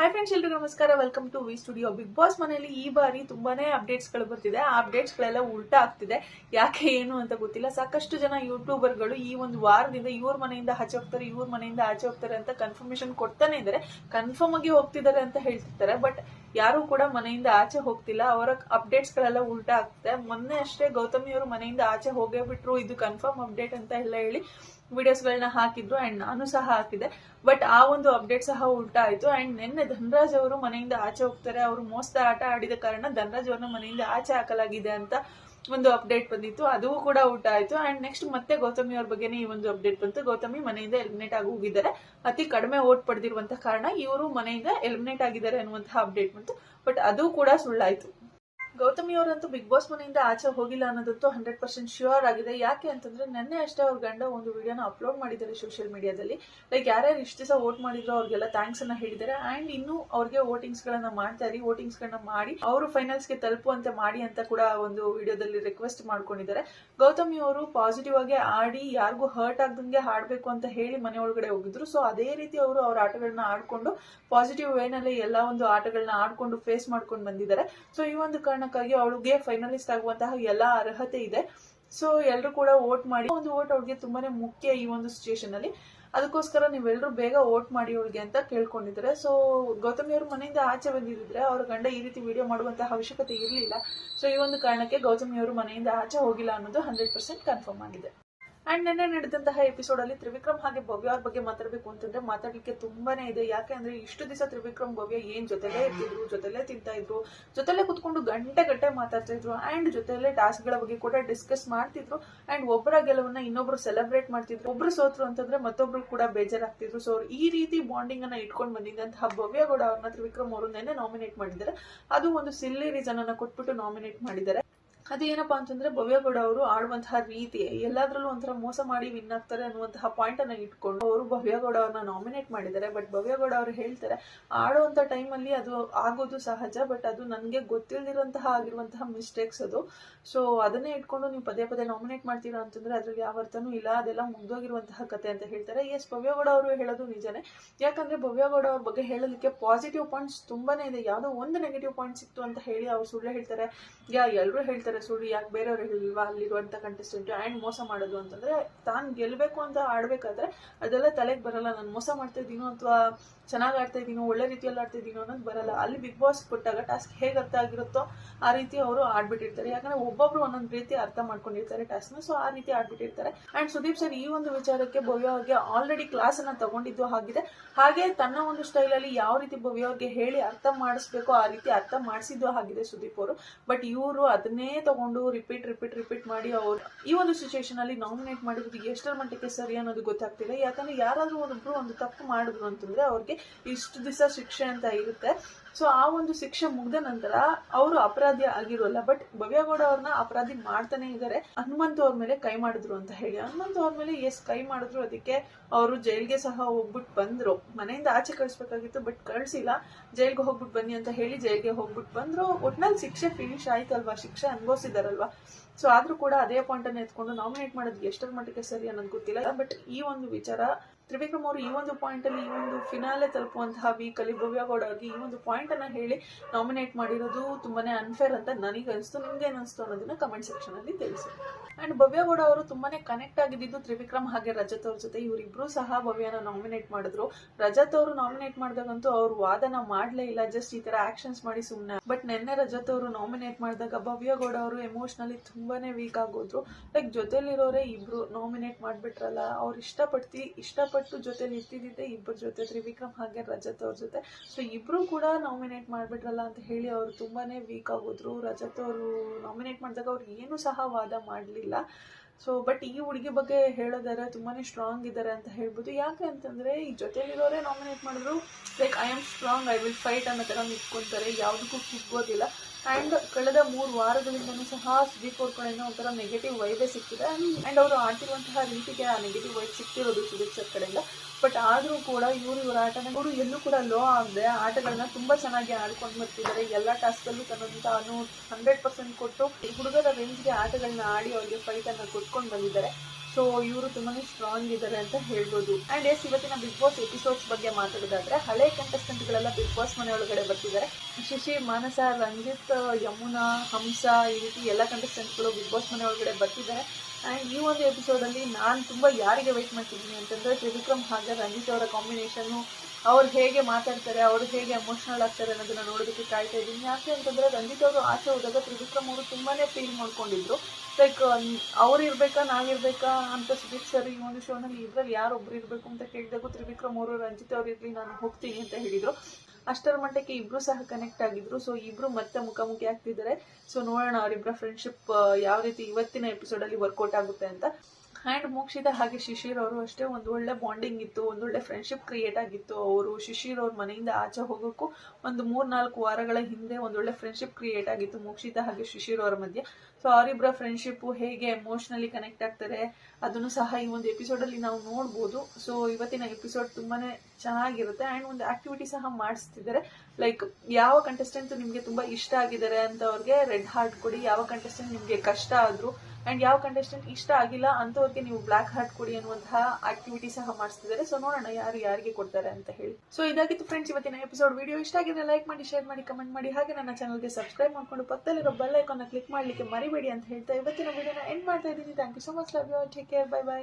Hi friends ಎಲ್ರಿಗೂ ನಮಸ್ಕಾರ. Welcome to V studio Bigg Boss ಮನೆಯಲ್ಲಿ ಈ ಬಾರಿ ತುಂಬಾನೇ ಅಪ್ಡೇಟ್ಸ್ಗಳು ಬರ್ತಿದೆ. ಆ ಅಪ್ಡೇಟ್ಸ್ ಗಳೆಲ್ಲ ಉಲ್ಟಾ ಆಗ್ತಿದೆ. ಯಾಕೆ, ಏನು ಅಂತ ಗೊತ್ತಿಲ್ಲ. ಸಾಕಷ್ಟು ಜನ ಯೂಟ್ಯೂಬರ್ಗಳು ಈ ಒಂದು ವಾರದಿಂದ ಇವ್ರ ಮನೆಯಿಂದ ಆಚೆ ಹೋಗ್ತಾರೆ, ಇವ್ರ ಮನೆಯಿಂದ ಆಚೆ ಹೋಗ್ತಾರೆ ಅಂತ ಕನ್ಫರ್ಮೇಶನ್ ಕೊಡ್ತಾನೆ ಇದ್ದಾರೆ. ಕನ್ಫರ್ಮ್ ಆಗಿ ಹೋಗ್ತಿದ್ದಾರೆ ಅಂತ ಹೇಳ್ತಿರ್ತಾರೆ. ಬಟ್ ಯಾರು ಕೂಡ ಮನೆಯಿಂದ ಆಚೆ ಹೋಗ್ತಿಲ್ಲ. ಅವರ ಅಪ್ಡೇಟ್ಸ್ ಗಳೆಲ್ಲ ಉಲ್ಟಾ ಆಗ್ತಿದೆ. ಮೊನ್ನೆ ಅಷ್ಟೇ ಗೌತಮಿ ಅವರು ಮನೆಯಿಂದ ಆಚೆ ಹೋಗೇ ಬಿಟ್ರು. ಇದು ಕನ್ಫರ್ಮ್ ಅಪ್ಡೇಟ್ ಅಂತ ಎಲ್ಲ ಹೇಳಿ ವಿಡಿಯೋಸ್ ಗಳನ್ನ ಹಾಕಿದ್ರು ಅಂಡ್ ನಾನು ಸಹ ಹಾಕಿದೆ. ಬಟ್ ಆ ಒಂದು ಅಪ್ಡೇಟ್ ಸಹ ಉಲ್ಟಾ ಆಯ್ತು. ಅಂಡ್ ನಿನ್ನೆ ಧನರಾಜ್ ಅವರು ಮನೆಯಿಂದ ಆಚೆ ಹೋಗ್ತಾರೆ. ಅವರು ಮೋಸ್ತ ಆಟ ಆಡಿದ ಕಾರಣ ಧನರಾಜ್ ಅವ್ರನ್ನ ಮನೆಯಿಂದ ಆಚೆ ಹಾಕಲಾಗಿದೆ ಅಂತ ಒಂದು ಅಪ್ಡೇಟ್ ಬಂದಿತ್ತು, ಅದು ಕೂಡ ಊಟ ಆಯ್ತು. ಅಂಡ್ ನೆಕ್ಸ್ಟ್ ಮತ್ತೆ ಗೌತಮಿ ಅವ್ರ ಬಗ್ಗೆನೇ ಈ ಒಂದು ಅಪ್ಡೇಟ್ ಬಂತು. ಗೌತಮಿ ಮನೆಯಿಂದ ಎಲಿಮಿನೇಟ್ ಆಗಿ ಹೋಗಿದ್ದಾರೆ. ಅತಿ ಕಡಿಮೆ ಓಟ್ ಪಡೆದಿರುವಂತಹ ಕಾರಣ ಇವರು ಮನೆಯಿಂದ ಎಲಿಮಿನೇಟ್ ಆಗಿದ್ದಾರೆ ಅನ್ನುವಂತಹ ಅಪ್ಡೇಟ್ ಬಂತು. ಬಟ್ ಅದು ಕೂಡ ಸುಳ್ಳಾಯ್ತು. ಗೌತಮಿ ಅವರಂತೂ ಬಿಗ್ ಬಾಸ್ ಮನೆಯಿಂದ ಆಚೆ ಹೋಗಿಲ್ಲ ಅನ್ನೋದಂತೂ ಹಂಡ್ರೆಡ್ ಪರ್ಸೆಂಟ್ ಶ್ಯೂರ್ ಆಗಿದೆ. ಯಾಕೆ ಅಂತಂದ್ರೆ ನಿನ್ನೆ ಅಷ್ಟೇ ಅವ್ರ ಗಂಡ ಒಂದು ವಿಡಿಯೋನ ಅಪ್ಲೋಡ್ ಮಾಡಿದ್ದಾರೆ ಸೋಷಿಯಲ್ ಮೀಡಿಯಾದಲ್ಲಿ ಲೈಕ್ ಯಾರ್ಯಾರು ಇಷ್ಟು ದಿವಸ ವೋಟ್ ಮಾಡಿದ್ರು ಅವ್ರಿಗೆಲ್ಲ ಥ್ಯಾಂಕ್ಸ್ ಅನ್ನ ಹೇಳಿದ್ದಾರೆ. ಅಂಡ್ ಇನ್ನು ಅವ್ರಿಗೆ ವೋಟಿಂಗ್ಸ್ ಗಳನ್ನ ಮಾಡ್ತಾ ಇರಿ ವೋಟಿಂಗ್ಸ್ ಗಳನ್ನ ಮಾಡಿ, ಅವರು ಫೈನಲ್ಸ್ಗೆ ತಲುಪುವಂತೆ ಮಾಡಿ ಅಂತ ಕೂಡ ಒಂದು ವಿಡಿಯೋದಲ್ಲಿ ರಿಕ್ವೆಸ್ಟ್ ಮಾಡ್ಕೊಂಡಿದ್ದಾರೆ. ಗೌತಮಿ ಅವರು ಪಾಸಿಟಿವ್ ಆಗಿ ಆಡಿ, ಯಾರಿಗೂ ಹರ್ಟ್ ಆಗದಂಗೆ ಹಾಡ್ಬೇಕು ಅಂತ ಹೇಳಿ ಮನೆ ಒಳಗಡೆ ಹೋಗಿದ್ರು. ಸೊ ಅದೇ ರೀತಿ ಅವರು ಅವ್ರ ಆಟಗಳನ್ನ ಆಡ್ಕೊಂಡು ಪಾಸಿಟಿವ್ ವೇನಲ್ಲಿ ಎಲ್ಲಾ ಒಂದು ಆಟಗಳನ್ನ ಆಡ್ಕೊಂಡು ಫೇಸ್ ಮಾಡ್ಕೊಂಡು ಬಂದಿದ್ದಾರೆ. ಸೊ ಈ ಒಂದು ಕಾರಣಕ್ಕಾಗಿ ಅವಳಿಗೆ ಫೈನಲಿಸ್ಟ್ ಆಗುವಂತಹ ಎಲ್ಲಾ ಅರ್ಹತೆ ಇದೆ. ಸೊ ಎಲ್ಲರೂ ಕೂಡ ವೋಟ್ ಮಾಡಿ, ಒಂದು ವೋಟ್ ಅವಳಿಗೆ ತುಂಬಾನೇ ಮುಖ್ಯ ಈ ಒಂದು ಸಿಚುಯೇಷನ್ ಅಲ್ಲಿ. ಅದಕ್ಕೋಸ್ಕರ ನೀವೆಲ್ಲರೂ ಬೇಗ ವೋಟ್ ಮಾಡಿ ಅವಳಿಗೆ ಅಂತ ಕೇಳ್ಕೊಂಡಿದ್ರೆ ಸೊ ಗೌತಮಿ ಅವರು ಮನೆಯಿಂದ ಆಚೆ ಬಂದಿದ್ರೆ ಅವ್ರ ಗಂಡ ಈ ರೀತಿ ವಿಡಿಯೋ ಮಾಡುವಂತಹ ಅವಶ್ಯಕತೆ ಇರಲಿಲ್ಲ. ಸೊ ಈ ಒಂದು ಕಾರಣಕ್ಕೆ ಗೌತಮಿ ಅವರು ಮನೆಯಿಂದ ಆಚೆ ಹೋಗಿಲ್ಲ ಅನ್ನೋದು ಹಂಡ್ರೆಡ್ ಪರ್ಸೆಂಟ್ ಕನ್ಫರ್ಮ್ ಆಗಿದೆ. ಅಂಡ್ ನಿನ್ನೆ ನಡೆದಂತಹ ಎಪಿಸೋಡ್ ಅಲ್ಲಿ ತ್ರಿವಿಕ್ರಮ್ ಹಾಗೆ ಭವ್ಯ ಅವ್ರ ಬಗ್ಗೆ ಮಾತಾಡಬೇಕು ಅಂತಂದ್ರೆ ಮಾತಾಡ್ಲಿಕ್ಕೆ ತುಂಬಾನೇ ಇದೆ. ಯಾಕೆ ಅಂದ್ರೆ ಇಷ್ಟು ದಿವಸ ತ್ರಿವಿಕ್ರಮ್, ಭವ್ಯ ಏನ್ ಜೊತೆಲೇ ಇರ್ತಿದ್ರು, ಜೊತೆಲೇ ತಿಂತಾ ಇದ್ರು, ಜೊತೆಲೆ ಕುತ್ಕೊಂಡು ಗಂಟೆ ಗಂಟೆ ಮಾತಾಡ್ತಾ ಇದ್ರು ಅಂಡ್ ಜೊತೆಲೆ ಟಾಸ್ಕ್ಗಳ ಬಗ್ಗೆ ಕೂಡ ಡಿಸ್ಕಸ್ ಮಾಡ್ತಿದ್ರು ಅಂಡ್ ಒಬ್ಬರ ಗೆಲುವನ್ನ ಇನ್ನೊಬ್ರು ಸೆಲೆಬ್ರೇಟ್ ಮಾಡ್ತಿದ್ರು, ಒಬ್ರು ಸೋತ್ರು ಅಂತಂದ್ರೆ ಮತ್ತೊಬ್ರು ಕೂಡ ಬೇಜಾರಾಗ್ತಿದ್ರು. ಸೊ ಈ ರೀತಿ ಬಾಂಡಿಂಗ್ ಅನ್ನ ಇಟ್ಕೊಂಡು ಬಂದಿದ್ದಂತಹ ಭವ್ಯ ಗೌಡ ಅವ್ರನ್ನ ತ್ರಿವಿಕ್ರಮ್ ಅವರು ನೆನ್ನೆ ನಾಮಿನೇಟ್ ಮಾಡಿದ್ದಾರೆ. ಅದು ಒಂದು ಸಿಲ್ಲಿ ರೀಸನ್ ಅನ್ನ ಕೊಟ್ಬಿಟ್ಟು ನಾಮಿನೇಟ್ ಮಾಡಿದ್ದಾರೆ. ಅದೇನಪ್ಪಾ ಅಂತಂದ್ರೆ ಭವ್ಯಗೌಡ ಅವರು ಆಡುವಂತಹ ರೀತಿ, ಎಲ್ಲಾದ್ರಲ್ಲೂ ಒಂಥರ ಮೋಸ ಮಾಡಿ ವಿನ್ ಆಗ್ತಾರೆ ಅನ್ನುವಂತಹ ಪಾಯಿಂಟ್ ಅನ್ನ ಇಟ್ಕೊಂಡು ಅವರು ಭವ್ಯಗೌಡ ಅವ್ರನ್ನ ನಾಮಿನೇಟ್ ಮಾಡಿದ್ದಾರೆ. ಬಟ್ ಭವ್ಯಗೌಡ ಅವರು ಹೇಳ್ತಾರೆ, ಆಡುವಂತ ಟೈಮ್ ಅಲ್ಲಿ ಅದು ಆಗೋದು ಸಹಜ ಬಟ್ ಅದು ನನಗೆ ಗೊತ್ತಿಲ್ಲದಿರುವಂತಹ ಆಗಿರುವಂತಹ ಮಿಸ್ಟೇಕ್ಸ್ ಅದು. ಸೊ ಅದನ್ನೇ ಇಟ್ಕೊಂಡು ನೀವು ಪದೇ ಪದೇ ನಾಮಿನೇಟ್ ಮಾಡ್ತೀರಾ ಅಂತಂದ್ರೆ ಅದ್ರಲ್ಲಿ ಯಾವ ಅರ್ಥನೂ ಇಲ್ಲ, ಅದೆಲ್ಲ ಮುಗ್ದೋಗಿರುವಂತಹ ಕತೆ ಅಂತ ಹೇಳ್ತಾರೆ. ಎಸ್ ಭವ್ಯಗೌಡ ಅವರು ಹೇಳೋದು ನಿಜನೇ. ಯಾಕಂದ್ರೆ ಭವ್ಯಗೌಡ ಅವ್ರ ಬಗ್ಗೆ ಹೇಳಲಿಕ್ಕೆ ಪಾಸಿಟಿವ್ ಪಾಯಿಂಟ್ಸ್ ತುಂಬಾನೇ ಇದೆ. ಯಾವುದೋ ಒಂದು ನೆಗೆಟಿವ್ ಪಾಯಿಂಟ್ ಸಿಕ್ತು ಅಂತ ಹೇಳಿ ಅವ್ರು ಸುಳ್ಳು ಹೇಳ್ತಾರೆ. ಯಾ ಎಲ್ಲರೂ ಹೇಳ್ತಾರೆ. ಸುಳ್ಳು ಯಾಕೆ ಬೇರೆಯವ್ರು ಹೇಳಿಲ್ವಾ ಅಲ್ಲಿರುವಂತ ಕಂಟೆಸ್ಟೆಂಟ್ ಆ್ಯಂಡ್ ಮೋಸ ಮಾಡೋದು ಅಂತಂದ್ರೆ ತಾನು ಗೆಲ್ಬೇಕು ಅಂತ ಆಡ್ಬೇಕಾದ್ರೆ ಅದೆಲ್ಲ ತಲೆಗೆ ಬರಲ್ಲ. ನಾನು ಮೋಸ ಮಾಡ್ತಾ ಇದ್ದೀನೋ ಅಥವಾ ಚೆನ್ನಾಗಿ ಆಡ್ತಾ ಇದ್ದೀನೋ, ಒಳ್ಳೆ ರೀತಿಯಲ್ಲಿ ಆಡ್ತಾ ಇದ್ದೀನೋ ಅನ್ನೋದು ಬರಲ್ಲ. ಅಲ್ಲಿ ಬಿಗ್ ಬಾಸ್ ಕೊಟ್ಟಾಗ ಟಾಸ್ಕ್ ಹೇಗೆ ಅರ್ಥ ಆಗಿರುತ್ತೋ ಆ ರೀತಿ ಅವರು ಆಡ್ಬಿಟ್ಟಿರ್ತಾರೆ. ಯಾಕಂದ್ರೆ ಒಬ್ಬೊಬ್ರು ಒಂದೊಂದು ರೀತಿ ಅರ್ಥ ಮಾಡ್ಕೊಂಡಿರ್ತಾರೆ ಟಾಸ್ಕ್ನ ಸೊ ಆ ರೀತಿ ಆಡ್ಬಿಟ್ಟಿರ್ತಾರೆ. ಅಂಡ್ ಸುದೀಪ್ ಸರ್ ಈ ಒಂದು ವಿಚಾರಕ್ಕೆ ಭವ್ಯ ಅವ್ರಿಗೆ ಆಲ್ರೆಡಿ ಕ್ಲಾಸ್ ಅನ್ನ ತಗೊಂಡಿದ್ದು ಆಗಿದೆ ಹಾಗೆ ತನ್ನ ಒಂದು ಸ್ಟೈಲ್ ಅಲ್ಲಿ ಯಾವ ರೀತಿ ಭವ್ಯ ಅವ್ರಿಗೆ ಹೇಳಿ ಅರ್ಥ ಮಾಡಿಸ್ಬೇಕು ಆ ರೀತಿ ಅರ್ಥ ಮಾಡಿಸಿದ್ದು ಆಗಿದೆ ಸುದೀಪ್ ಅವರು. ಬಟ್ ಇವರು ಅದನ್ನೇ ತಗೊಂಡು ರಿಪೀಟ್ ರಿಪೀಟ್ ರಿಪೀಟ್ ಮಾಡಿ ಅವರು ಈ ಒಂದು ಸಿಚುಯೇಷನ್ ಅಲ್ಲಿ ನಾಮಿನೇಟ್ ಮಾಡಿರೋದು ಎಷ್ಟರ ಮಟ್ಟಕ್ಕೆ ಸರಿ ಅನ್ನೋದು ಗೊತ್ತಾಗ್ತಿಲ್ಲ. ಯಾಕಂದ್ರೆ ಯಾರಾದ್ರೂ ಒಬ್ಬರು ಒಂದು ತಪ್ಪು ಮಾಡಿದ್ರು ಅಂತಂದ್ರೆ ಅವ್ರಿಗೆ ಇಷ್ಟು ದಿವಸ ಶಿಕ್ಷೆ ಅಂತ ಇರುತ್ತೆ. ಸೊ ಆ ಒಂದು ಶಿಕ್ಷೆ ಮುಗ್ದ ನಂತರ ಅವರು ಅಪರಾಧಿ ಆಗಿರೋಲ್ಲ ಬಟ್ ಭವ್ಯಗೌಡ ಅವ್ರನ್ನ ಅಪರಾಧಿ ಮಾಡ್ತಾನೆ ಇದ್ದಾರೆ ಹನುಮಂತ ಅವ್ರ ಮೇಲೆ ಕೈ ಮಾಡಿದ್ರು ಅಂತ ಹೇಳಿ. ಹನುಮಂತ ಅವ್ರ ಮೇಲೆ ಎಸ್ ಕೈ ಮಾಡಿದ್ರು. ಅದಕ್ಕೆ ಅವರು ಜೈಲ್ಗೆ ಸಹ ಹೋಗ್ಬಿಟ್ಟು ಬಂದ್ರು. ಮನೆಯಿಂದ ಆಚೆ ಕಳಿಸ್ಬೇಕಾಗಿತ್ತು ಬಟ್ ಕಳ್ಸಿಲ್ಲ. ಜೈಲ್ಗೆ ಹೋಗ್ಬಿಟ್ಟು ಬನ್ನಿ ಅಂತ ಹೇಳಿ ಜೈಲ್ಗೆ ಹೋಗ್ಬಿಟ್ಟು ಬಂದ್ರು. ಒಟ್ನಲ್ಲಿ ಶಿಕ್ಷೆ ಫಿನಿಶ್ ಆಯ್ತಲ್ವಾ? ಶಿಕ್ಷೆ ಅನುಭವಿಸಿದಾರಲ್ವಾ? ಸೊ ಆದ್ರೂ ಕೂಡ ಅದೇ ಪಾಯಿಂಟ್ ಅನ್ನ ಎತ್ಕೊಂಡು ನಾಮಿನೇಟ್ ಮಾಡೋದು ಎಷ್ಟರ ಮಟ್ಟಿಗೆ ಸರಿ ಅನ್ನೋದು ಗೊತ್ತಿಲ್ಲ. ಬಟ್ ಈ ಒಂದು ವಿಚಾರ ತ್ರಿವಿಕ್ರಮ್ ಅವರು ಈ ಒಂದು ಪಾಯಿಂಟ್ ಅಲ್ಲಿ ಈ ಒಂದು ಫಿನಾಲೆ ತಲುಪುವಂತಹ ವೀಕ್ ಅಲ್ಲಿ ಭವ್ಯಗೌಡ ಆಗಿ ಈ ಒಂದು ಪಾಯಿಂಟ್ ಅನ್ನ ಹೇಳಿ ನಾಮಿನೇಟ್ ಮಾಡಿರೋದು ತುಂಬಾನೇ ಅನ್ಫೇರ್ ಅಂತ ನನಗೆ ಅನಿಸ್ತು. ನಿಮ್ಗೆ ಅನಿಸ್ತು ಅನ್ನೋದನ್ನ ಕಮೆಂಟ್ ಸೆಕ್ಷನ್ ಅಲ್ಲಿ ತಿಳಿಸಿ. ಅಂಡ್ ಭವ್ಯಗೌಡ ಅವರು ತುಂಬಾನೇ ಕನೆಕ್ಟ್ ಆಗಿದ್ದು ತ್ರಿವಿಕ್ರಮ್ ಹಾಗೆ ರಜತ್ ಅವ್ರ ಜೊತೆ ಇವರಿಬ್ರು ಸಹ ಭವ್ಯನ ನಾಮಿನೇಟ್ ಮಾಡಿದ್ರು. ರಜತ್ ಅವರು ನಾಮಿನೇಟ್ ಮಾಡಿದಾಗಂತೂ ಅವ್ರು ವಾದನ ಮಾಡ್ಲೇ ಇಲ್ಲ ಜಸ್ಟ್ ಈ ತರ ಆಕ್ಷನ್ಸ್ ಮಾಡಿ ಸುಮ್ನೆ. ಬಟ್ ನಿನ್ನೆ ರಜತ್ ಅವರು ನಾಮಿನೇಟ್ ಮಾಡಿದಾಗ ಭವ್ಯಗೌಡ ಅವರು ಎಮೋಷನಲಿ ತುಂಬಾನೇ ವೀಕ್ ಆಗೋದ್ರು. ಲೈಕ್ ಜೊತೆಲಿರೋರೆ ಇಬ್ರು ನಾಮಿನೇಟ್ ಮಾಡ್ಬಿಟ್ರಲ್ಲ, ಅವ್ರು ಇಷ್ಟಪಡ್ತಿ ಇಷ್ಟಪಟ್ಟು ಜೊತೆಲಿ ನಿಂತಿದ್ದಿದ್ದೆ, ಇಬ್ಬರ ಜೊತೆ ತ್ರಿವಿಕ್ರಮ್ ಹಾಗೆ ರಜತ್ ಅವ್ರ ಜೊತೆ. ಸೊ ಇಬ್ರು ಕೂಡ ನಾಮಿನೇಟ್ ಮಾಡ್ಬಿಟ್ರಲ್ಲ ಅಂತ ಹೇಳಿ ಅವ್ರು ತುಂಬಾನೇ ವೀಕ್ ಆಗೋದ್ರು. ರಜತ್ ಅವರು ನಾಮಿನೇಟ್ ಮಾಡಿದಾಗ ಅವ್ರು ಏನು ಸಹ ವಾದ ಮಾಡಲಿಲ್ಲ. ಸೊ ಬಟ್ ಈ ಹುಡುಗಿ ಬಗ್ಗೆ ಹೇಳೋದಾರೆ ತುಂಬಾನೇ ಸ್ಟ್ರಾಂಗ್ ಇದ್ದಾರೆ ಅಂತ ಹೇಳ್ಬೋದು. ಯಾಕೆ ಅಂತಂದ್ರೆ ಈ ಜೊತೆಲಿರೋರೇ ನಾಮಿನೇಟ್ ಮಾಡಿದ್ರು like I am strong I will fight ಅನ್ನೋ ಥರ ನಿಂತ್ಕೊಂತಾರೆ. ಯಾವುದಕ್ಕೂ ಕುಗ್ಗೋದಿಲ್ಲ. ಆ್ಯಂಡ್ ಕಳೆದ ಮೂರು ವಾರಗಳಿಂದನೂ ಸಹ ಸುದೀಪ್ ಅವ್ರ ಕಡೆಯಿಂದ ಒಂಥರ ನೆಗೆಟಿವ್ ವೈಬೇ ಸಿಗ್ತಿದೆ ಆ್ಯಂಡ್ ಅವರು ಆಡ್ತಿರುವಂತಹ ರೀತಿಗೆ ಆ ನೆಗೆಟಿವ್ ವೈಬ್ ಸಿಗ್ತಿರೋದು ಸುದೀಪ್ ಸರ್ ಕಡೆಯಿಂದ. ಬಟ್ ಆದರೂ ಕೂಡ ಇವರು ಇವರ ಆಟನ ಇವರು ಎಲ್ಲೂ ಕೂಡ ಲೋ ಆಗದೆ ಆಟಗಳನ್ನ ತುಂಬಾ ಚೆನ್ನಾಗಿ ಆಡ್ಕೊಂಡು ಬರ್ತಿದ್ದಾರೆ. ಎಲ್ಲ ಟಾಸ್ಕಲ್ಲೂ ತನ್ನಂತ ಹಂಡ್ರೆಡ್ ಪರ್ಸೆಂಟ್ ಕೊಟ್ಟು ಈ ಹುಡುಗರ ರೇಂಜ್ಗೆ ಆಟಗಳನ್ನ ಆಡಿ ಅವರಿಗೆ ಫೈಟನ್ನು ಅನ್ನ ಕೊಟ್ಕೊಂಡು ಬಂದಿದ್ದಾರೆ. ಸೊ ಇವರು ತುಂಬಾನೇ ಸ್ಟ್ರಾಂಗ್ ಇದ್ದಾರೆ ಅಂತ ಹೇಳ್ಬೋದು. ಅಂಡ್ ಎಸ್ ಇವತ್ತಿನ ಬಿಗ್ ಬಾಸ್ ಎಪಿಸೋಡ್ಸ್ ಬಗ್ಗೆ ಮಾತಾಡೋದಾದ್ರೆ, ಹಳೆ ಕಂಟೆಸ್ಟೆಂಟ್ ಗಳೆಲ್ಲ ಬಿಗ್ ಬಾಸ್ ಮನೆ ಒಳಗಡೆ ಬರ್ತಿದ್ದಾರೆ. ಶಿಶಿ, ಮಾನಸ, ರಂಜಿತ್, ಯಮುನಾ, ಹಂಸ, ಈ ರೀತಿ ಎಲ್ಲ ಕಂಟೆಸ್ಟೆಂಟ್ಗಳು ಬಿಗ್ ಬಾಸ್ ಮನೆ ಒಳಗಡೆ ಬರ್ತಿದ್ದಾರೆ. ಆ್ಯಂಡ್ ಈ ಒಂದು ಎಪಿಸೋಡಲ್ಲಿ ನಾನು ತುಂಬ ಯಾರಿಗೆ ವೆಯ್ಟ್ ಮಾಡ್ತಿದ್ದೀನಿ ಅಂತಂದರೆ ತ್ರಿವಿಕ್ರಮ್ ಹಾಗೆ ರಂಜಿತ್ ಅವರ ಕಾಂಬಿನೇಷನ್ನು ಅವ್ರು ಹೇಗೆ ಮಾತಾಡ್ತಾರೆ, ಅವ್ರು ಹೇಗೆ ಎಮೋಷನಲ್ ಆಗ್ತಾರೆ ಅನ್ನೋದನ್ನ ನೋಡೋದಕ್ಕೆ ಕಾಯ್ತಾ ಇದ್ದೀನಿ. ಯಾಕೆ ಅಂತಂದ್ರೆ ರಂಜಿತ್ ಅವರು ಆಚೆ ಹೋದಾಗ ತ್ರಿವಿಕ್ರಮ್ ಅವರು ತುಂಬಾನೇ ಫೀಲ್ ಮಾಡ್ಕೊಂಡಿದ್ರು. ಲೈಕ್ ಅವ್ರು ಇರ್ಬೇಕಾ ನಾವಿರ್ಬೇಕಾ ಅಂತ ಸುದೀಪ್ ಸರ್ ಈ ಒಂದು ಶೋನಲ್ಲಿ ಇದ್ರಲ್ಲಿ ಯಾರೊಬ್ರು ಇರ್ಬೇಕು ಅಂತ ಕೇಳಿದಾಗ ತ್ರಿವಿಕ್ರಮ್ ಅವರು, ರಂಜಿತ್ ಅವ್ರು ಇರ್ಲಿ, ನಾನು ಹೋಗ್ತೀನಿ ಅಂತ ಹೇಳಿದ್ರು. ಅಷ್ಟರ ಮಟ್ಟಕ್ಕೆ ಇಬ್ರು ಸಹ ಕನೆಕ್ಟ್ ಆಗಿದ್ರು. ಸೊ ಇಬ್ರು ಮತ್ತೆ ಮುಖಾಮುಖಿ ಆಗ್ತಿದ್ದಾರೆ. ಸೊ ನೋಡೋಣ ಅವರಿಬ್ಬರ ಫ್ರೆಂಡ್ಶಿಪ್ ಯಾವ ರೀತಿ ಇವತ್ತಿನ ಎಪಿಸೋಡ್ ಅಲ್ಲಿ ವರ್ಕೌಟ್ ಆಗುತ್ತೆ ಅಂತ. ಆ್ಯಂಡ್ ಮೋಕ್ಷಿತ ಹಾಗೆ ಶಿಶಿರ್ ಅವರು ಅಷ್ಟೇ ಒಂದು ಒಳ್ಳೆ ಬಾಂಡಿಂಗ್ ಇತ್ತು, ಒಂದು ಒಳ್ಳೆ ಫ್ರೆಂಡ್ಶಿಪ್ ಕ್ರಿಯೇಟ್ ಆಗಿತ್ತು. ಅವರು ಶಿಶಿರ್ ಅವ್ರ ಮನೆಯಿಂದ ಆಚೆ ಹೋಗೋಕ್ಕೂ ಒಂದು ಮೂರ್ ನಾಲ್ಕು ವಾರಗಳ ಹಿಂದೆ ಒಂದು ಒಳ್ಳೆ ಫ್ರೆಂಡ್ಶಿಪ್ ಕ್ರಿಯೇಟ್ ಆಗಿತ್ತು ಮೋಕ್ಷಿತ ಹಾಗೆ ಶಿಶಿರ್ ಅವರ ಮಧ್ಯೆ. ಸೊ ಅವರಿಬ್ಬರ ಫ್ರೆಂಡ್ಶಿಪ್ ಹೇಗೆ ಎಮೋಷ್ನಲಿ ಕನೆಕ್ಟ್ ಆಗ್ತಾರೆ, ಅದನ್ನು ಸಹ ಈ ಒಂದು ಎಪಿಸೋಡಲ್ಲಿ ನಾವು ನೋಡ್ಬೋದು. ಸೊ ಇವತ್ತಿನ ಎಪಿಸೋಡ್ ತುಂಬಾನೇ ಚೆನ್ನಾಗಿರುತ್ತೆ. ಆ್ಯಂಡ್ ಒಂದು ಆಕ್ಟಿವಿಟಿ ಸಹ ಮಾಡಿಸ್ತಿದ್ದಾರೆ. ಲೈಕ್ ಯಾವ ಕಂಟೆಸ್ಟೆಂಟ್ ನಿಮಗೆ ತುಂಬ ಇಷ್ಟ ಆಗಿದ್ದಾರೆ ಅಂತ ಅವ್ರಿಗೆ ರೆಡ್ ಹಾರ್ಟ್ ಕೊಡಿ. ಯಾವ ಕಂಟೆಸ್ಟೆಂಟ್ ನಿಮಗೆ ಕಷ್ಟ ಆದ್ರು ಅಂಡ್ ಯಾವ ಕಂಟೆಸ್ಟೆಂಟ್ ಇಷ್ಟ ಆಗಿಲ್ಲ ಅಂತವ್ರಿಗೆ ನೀವು ಬ್ಲಾಕ್ ಹಾರ್ಟ್ ಕೊಡಿ ಅನ್ನುವಂತಹ ಆಕ್ಟಿವಿಟಿ ಸಹ ಮಾಡಿಸ್ತಿದ್ದಾರೆ. ಸೊ ನೋಡೋಣ ಯಾರು ಯಾರಿಗೆ ಕೊಡ್ತಾರೆ ಅಂತ ಹೇಳಿ. ಸೊ ಇದಾಗಿತ್ತು ಫ್ರೆಂಡ್ಸ್ ಇವತ್ತಿನ ಎಪಿಸೋಡ್ ವಿಡಿಯೋ ಇಷ್ಟ ಆಗಿದ್ರೆ ಲೈಕ್ ಮಾಡಿ ಶೇರ್ ಮಾಡಿ ಕಮೆಂಟ್ ಮಾಡಿ. ಹಾಗೆ ನನ್ನ ಚಾನಲ್ಗೆ ಸಬ್ಸ್ಕ್ರೈಬ್ ಮಾಡ್ಕೊಂಡು ಪಕ್ಕದಲ್ಲಿರೋ ಬೆಲ್ ಐಕಾನ್ ಕ್ಲಿಕ್ ಮಾಡ್ಲಿಕ್ಕೆ ಮರಿಬೇಡಿ ಅಂತ ಹೇಳ್ತಾ ಇವತ್ತಿನ ವಿಡಿಯೋನ ಎಂಡ್ ಮಾಡ್ತಾ ಇದ್ದೀನಿ. Thank you so much love you take care bye bye